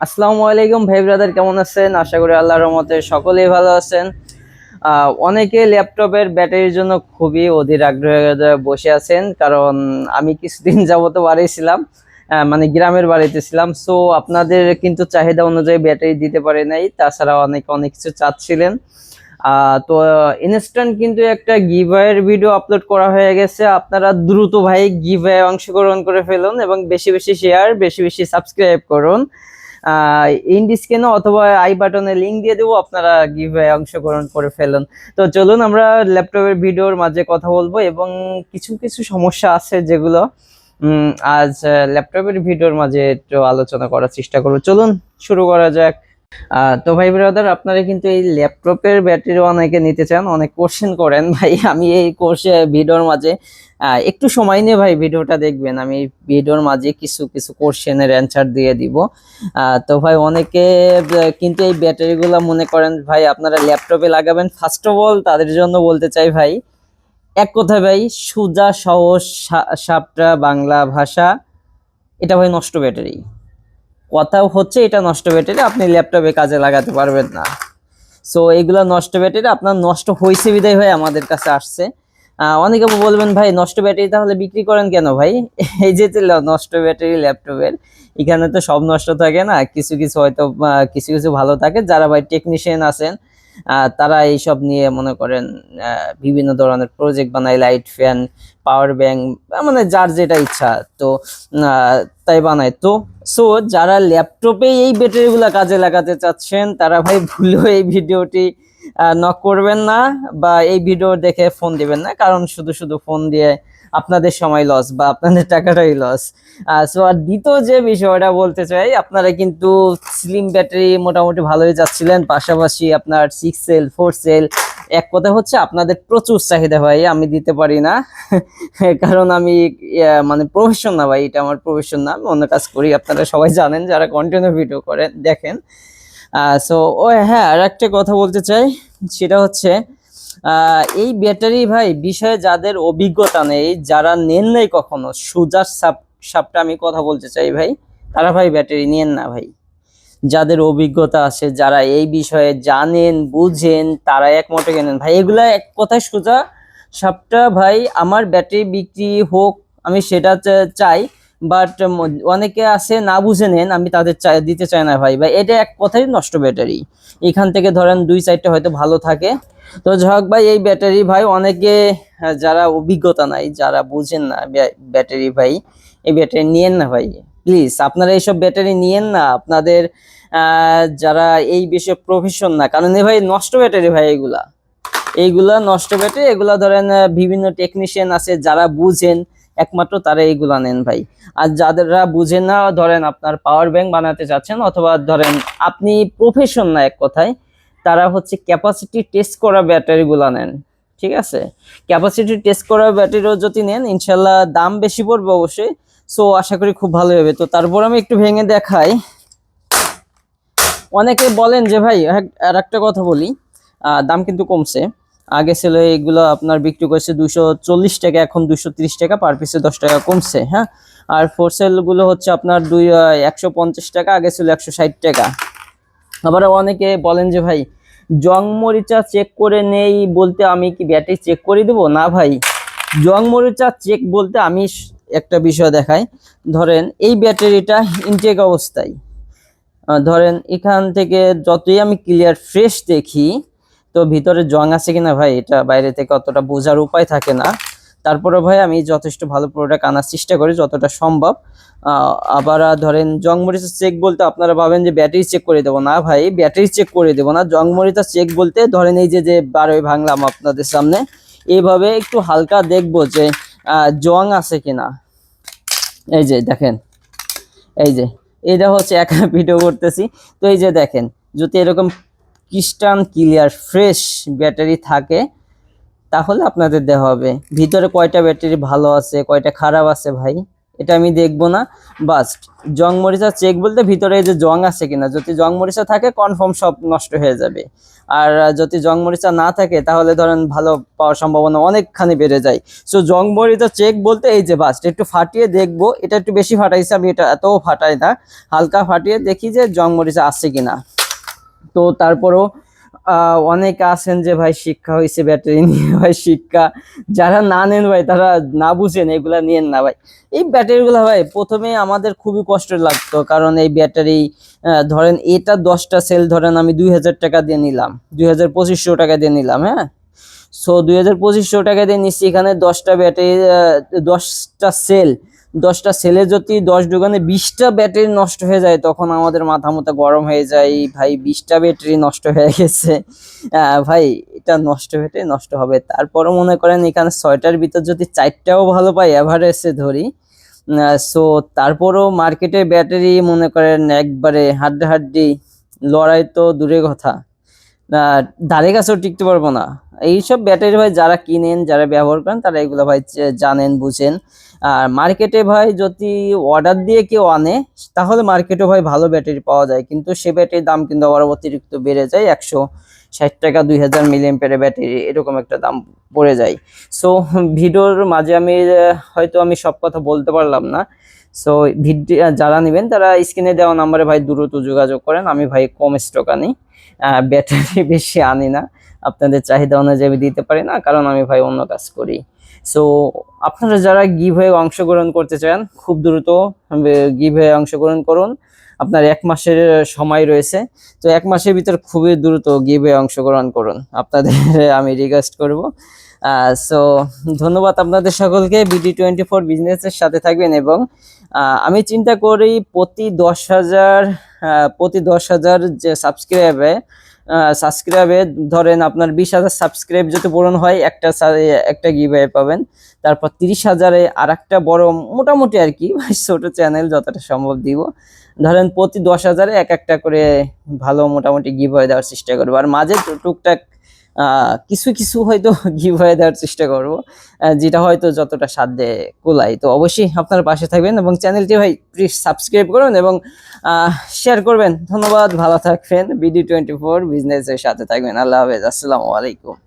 আসসালামু আলাইকুম ভাই ব্রাদার কেমন আছেন? আশা করি আল্লাহর রহমতে সকলেই ভালো আছেন। অনেকে ল্যাপটপের ব্যাটারির জন্য খুবই অধীর আগ্রহে বসে আছেন কারণ আমি কিছুদিন যাবত বাড়িছিলাম আহ, মানে গ্রামের বাড়িতে ছিলাম। সো আপনাদের কিন্তু চাহিদা অনুযায়ী ব্যাটারি দিতে পারে নাই তাছাড়া অনেকে অনেক কিছু চাচ্ছিলেন। তো ইনস্ট্যান্ট কিন্তু একটা গিভওয়ের ভিডিও আপলোড করা হয়ে গেছে। আপনারা দ্রুত ভাই গিভওয়ে অংশগ্রহণ করে ফেলুন এবং বেশি বেশি শেয়ার বেশি বেশি সাবস্ক্রাইব করুন। ইন্ডি স্ক্রিনে অথবা আই বাটনে লিঙ্ক দিয়ে দেবো, আপনারা গিভে অংশগ্রহণ করে ফেলুন। তো চলুন আমরা ল্যাপটপের ভিডিওর মাঝে কথা বলব এবং কিছু কিছু সমস্যা আছে যেগুলো আজ ল্যাপটপের ভিডিওর মাঝে একটু আলোচনা করার চেষ্টা করব। চলুন, শুরু করা যাক। তো ভাই ব্রাদার আপনারা কিন্তু এই ল্যাপটপের ব্যাটারি অনেকে নিতে চান, অনেক কোশ্চেন করেন ভাই। আমি এই কোর্সে ভিডিওর মাঝে একটু সময় নিয়ে ভাই ভিডিওটা দেখবেন। আমি ভিডিওর মাঝে কিছু কিছু কোশ্চেনের অ্যান্সার দিয়ে দিব। তো ভাই অনেকে কিন্তু এই ব্যাটারিগুলো মনে করেন, ভাই আপনারা ল্যাপটপে লাগাবেন ফার্স্ট অফ অল তাদের জন্য বলতে চাই ভাই, এক কথা ভাই, সুজা সহজ সাপটা বাংলা ভাষা, এটা ভাই নষ্ট ব্যাটারি। কথা হচ্ছে, এটা নষ্ট ব্যাটারি, আপনি ল্যাপটপে কাজে লাগাতে পারবেন না। সো এগুলো নষ্ট ব্যাটারি, আপনার নষ্ট হয়েছে বিদায় হয়ে আমাদের কাছে আসছে। অনেকে বলবেন, ভাই, নষ্ট ব্যাটারি তাহলে বিক্রি করেন কেন ভাই? এই যে নষ্ট ব্যাটারি ল্যাপটপের, এখানে তো সব নষ্ট থাকে না। কিছু কিছু হয়তো কিছু কিছু ভালো থাকে। যারা ভাই টেকনিশিয়ান আছেন তারা এইসব নিয়ে মনে করেন বিভিন্ন ধরনের প্রজেক্ট বানায় লাইট ফ্যান পাওয়ার ব্যাংক মানে যার যেটা ইচ্ছা তো তাই বানায়। তো সো যারা ল্যাপটপে এই ব্যাটারিগুলো কাজে লাগাতে চাচ্ছেন, তারা ভাই ভুলেও এই ভিডিওটি নক করবেন না বা এই ভিডিও দেখে ফোন দিবেন না, কারণ শুধু শুধু ফোন দিয়ে আপনাদের সময় লস বা আপনাদের টাকাটাই লস সো আর দ্বিতীয় যে বিষয়টা বলতে চাই, আপনারা কিন্তু স্লিম ব্যাটারি মোটামুটি ভালোই যাচ্ছিলেন। পাশাপাশি আপনার সিক্স সেল ফোর সেল এক কথা হচ্ছে আপনাদের প্রচুর চাহিদা ভাই, আমি দিতে পারি না। কারণ আমি মানে প্রফেশন না ভাই, এটা আমার প্রফেশন না, আমি অন্য কাজ করি। আপনারা সবাই জানেন, যারা কন্টিনিউ ভিডিও করেন, দেখেন। সো ও হ্যাঁ আর একটা কথা বলতে চাই, সেটা হচ্ছে এই ব্যাটারি ভাই বিষয়ে যাদের অভিজ্ঞতা নেই যারা নেন নাই কখনো সুজার সাপ সাপটা আমি কথা বলতে চাই ভাই, তারা ভাই ব্যাটারি নেন না ভাই। যাদের অভিজ্ঞতা আছে, যারা এই বিষয়ে জানেন, বুঝেন, তারা একমতে কেনেন ভাই, এগুলা এক কথায় সোজা, সাপটা ভাই আমার ব্যাটারি বিক্রি হোক, আমি সেটা চাই বাট অনেকে আছে, না বুঝে নেন, আমি তাদের চাই দিতে চাই না ভাই। ভাই, এটা এক কথাই নষ্ট ব্যাটারি। এখান থেকে ধরেন দুই সাইডটা হয়তো ভালো থাকে। তো যাক ভাই, এই ব্যাটারি ভাই, অনেকে যারা অভিজ্ঞতা নাই, যারা বুঝেন না ব্য- ব্যাটারি ভাই, এই ব্যাটারি নিয়েন না ভাই। প্লিজ আপনারা এইসব ব্যাটারি নিয়েন না। আপনাদের যারা এই বিষয়ে প্রফেশন না, কারণ এ ভাই নষ্ট ব্যাটারি ভাই এগুলা। এইগুলা নষ্ট ব্যাটারি, এগুলা ধরেন বিভিন্ন টেকনিশিয়ান আছে, যারা বুঝেন একমাত্র তারা এইগুলা নেন ভাই। আর যাদেররা বুঝেন না, ধরেন আপনার পাওয়ার ব্যাংক বানাতে চাচ্ছেন অথবা ধরেন আপনি প্রফেশন না এক কথায়, তারা হচ্ছে ক্যাপাসিটি টেস্ট করা ব্যাটারিগুলা নেন। ঠিক আছে? ক্যাপাসিটি টেস্ট করা ব্যাটারিও যদি নেন ইনশাল্লাহ দাম বেশি পড়বে অবশ্যই। সো আশা করি খুব ভালো হবে। তো তারপর আমি একটু ভেঙে দেখাই। অনেকে বলেন যে ভাই, আর একটা কথা বলি। দাম কিন্তু কমছে। আগে ছিল এগুলো আপনার বিক্রি করছে দুশো চল্লিশ টাকা, এখন দুশো ত্রিশ টাকা পার পিসে দশ টাকা কমছে হ্যাঁ? আর ফোরগুলো হচ্ছে আপনার দুই একশো পঞ্চাশ টাকা, আগে ছিল একশো ষাট টাকা। আবার অনেকে বলেন যে, ভাই জং মরিচা চেক করে নেই বলতে আমি কি ব্যাটারি চেক করে দেবো? না, ভাই জং মরিচা চেক বলতে আমি একটা বিষয় দেখাই। ধরেন, এই ব্যাটারিটা ইনটেক অবস্থায় ধরেন এখান থেকে যতই আমি ক্লিয়ার ফ্রেশ দেখি তো ভিতরে জং আছে কিনা ভাই, এটা বাইরে থেকে অতটা বোঝার উপায় থাকে না। তারপরে ভাই আমি যথেষ্ট ভালো প্রোডাক্ট আনার চেষ্টা করি, যতটা সম্ভব। আবার ধরেন জং মরিচা চেক বলতে আপনারা ভাবেন যে ব্যাটারি চেক করে দেবো। না ভাই ব্যাটারি চেক করে দেবো না। জং মরিচা চেক বলতে ধরেন এই যে যে বারোই ভাঙলাম আপনাদের সামনে এইভাবে একটু হালকা দেখব যে জং আছে কিনা। এই যে দেখেন, এই যে, এটা হচ্ছে একা ভিডিও করতেছি। তো এই যে দেখেন, যদি এরকম ক্রিস্টান ক্লিয়ার ফ্রেশ ব্যাটারি থাকে, তাহলে আপনাদের দেওয়া হবে। ভিতরে কয়টা ব্যাটারি ভালো আছে, কয়টা খারাপ আছে ভাই? এটা আমি দেখব না। বাস্ট জং মরিচা চেক বলতে ভিতরে যে জং আছে কিনা, যদি জং মরিচা থাকে কনফার্ম সব নষ্ট হয়ে যাবে। আর যদি জং মরিচা না থাকে, তাহলে ধরেন ভালো পাওয়ার সম্ভাবনা অনেকখানি বেড়ে যায়। সো জং মরিচা চেক বলতে এই যে বাস্ট একটু ফাটিয়ে দেখব। এটা একটু বেশি ফাটাইছে, আমি এটা এতও ফাটাই না। হালকা ফাটিয়ে দেখি যে জং মরিচা আছে কিনা। তো তারপরও অনেকে আছেন যে ভাই শিক্ষা হয়েছে ব্যাটারি নিয়ে ভাই শিক্ষা। যারা না নেন ভাই, তারা না বুঝেন, এগুলা নিয়েন না ভাই। এই ব্যাটারিগুলো ভাই, প্রথমে আমাদের খুবই কষ্ট লাগতো, কারণ এই ব্যাটারি ধরেন এটা দশটা সেল, ধরেন আমি দুই হাজার টাকা দিয়ে নিলাম দুই হাজার পঁচিশশো টাকা দিয়ে নিলাম হ্যাঁ? সো দুই হাজার পঁচিশশো টাকা দিয়ে নিচ্ছি, এখানে দশটা ব্যাটারি দশটা সেল দশটা সেলে যদি দশ দোকানে বিশটা ব্যাটারি নষ্ট হয়ে যায়, তখন আমাদের মাথা মতো গরম হয়ে যায়। ভাই, বিশটা ব্যাটারি নষ্ট হয়ে গেছে। ভাই, এটা নষ্ট ব্যাটারি নষ্ট হবে। তারপরও মনে করেন এখানে ছয়টার ভিতর যদি চারটাও ভালো পাই অ্যাভারেজে ধরি। সো তারপরও মার্কেটে ব্যাটারি মনে করেন একবারে হাড্ডি হাড্ডি লড়াই তো দূরে কথা। ধারে কাছেও টিকতে পারব না। এইসব ব্যাটারি ভাই, যারা কিনেন, যারা ব্যবহার করেন, তারা এগুলো ভাই, জানেন, বুঝেন। আর মার্কেটে ভাই যদি অর্ডার দিয়ে কেউ আনে, তাহলে মার্কেটে ভাই ভালো ব্যাটারি পাওয়া যায়। কিন্তু সে ব্যাটারির দাম কিন্তু আবার অতিরিক্ত বেড়ে যায়। একশো ষাট টাকা, দুই হাজার মিলিয়ন পেরে ব্যাটারি এরকম একটা দাম পড়ে যায়। সো ভিডিওর মাঝে আমি হয়তো আমি সব কথা বলতে পারলাম না। সো ভিডিও যারা নেবেন তারা স্ক্রিনে দেওয়া নাম্বারে ভাই দ্রুত যোগাযোগ করেন। আমি ভাই কম স্টক আনি। ব্যাটারি বেশি আনি না। আপনাদের চাহিদা অনুযায়ী দিতে পারি না, কারণ আমি ভাই অন্য কাজ করি। সো আপনারা যারা গিভ হয়ে অংশগ্রহণ করতে চান, খুব দ্রুত গিভ হয়ে অংশগ্রহণ করুন। আপনার এক মাসের সময় রয়েছে, তো এক মাসের ভিতর খুবই দ্রুত গিভ হয়ে অংশগ্রহণ করুন। আপনাদের আমি রিকোয়েস্ট করব। সো ধন্যবাদ আপনাদের সকলকে বিডি টোয়েন্টি ফোর বিজনেসের সাথে থাকবেন এবং আমি চিন্তা করি প্রতি দশ হাজার প্রতি দশ হাজার যে সাবস্ক্রাইবে সাবস্ক্রাইবে ধরেন আপনার বিশ হাজার সাবস্ক্রাইব যদি পূরণ হয়, একটা একটা গিভওয়ে পাবেন। তারপর তিরিশ হাজারে আর একটা বড় মোটামুটি আর কি, ছোটো চ্যানেল যতটা সম্ভব দিব। ধরেন প্রতি দশ হাজারে এক একটা করে ভালো মোটামুটি গিভ হয়ে দেওয়ার চেষ্টা করব। আর মাঝে টুকটাক কিছু কিছু হয়তো গিভ হয়ে দেওয়ার চেষ্টা করব যেটা হয়তো যতটা সাধ্যে কোলাই তো অবশ্যই আপনার পাশে থাকবেন এবং চ্যানেলটি ভাই প্লিজ সাবস্ক্রাইব করুন এবং শেয়ার করবেন। ধন্যবাদ, ভালো থাকবেন। বিডি টোয়েন্টি ফোর বিজনেসের সাথে থাকবেন। আল্লাহ হাফেজ। আসসালামু আলাইকুম।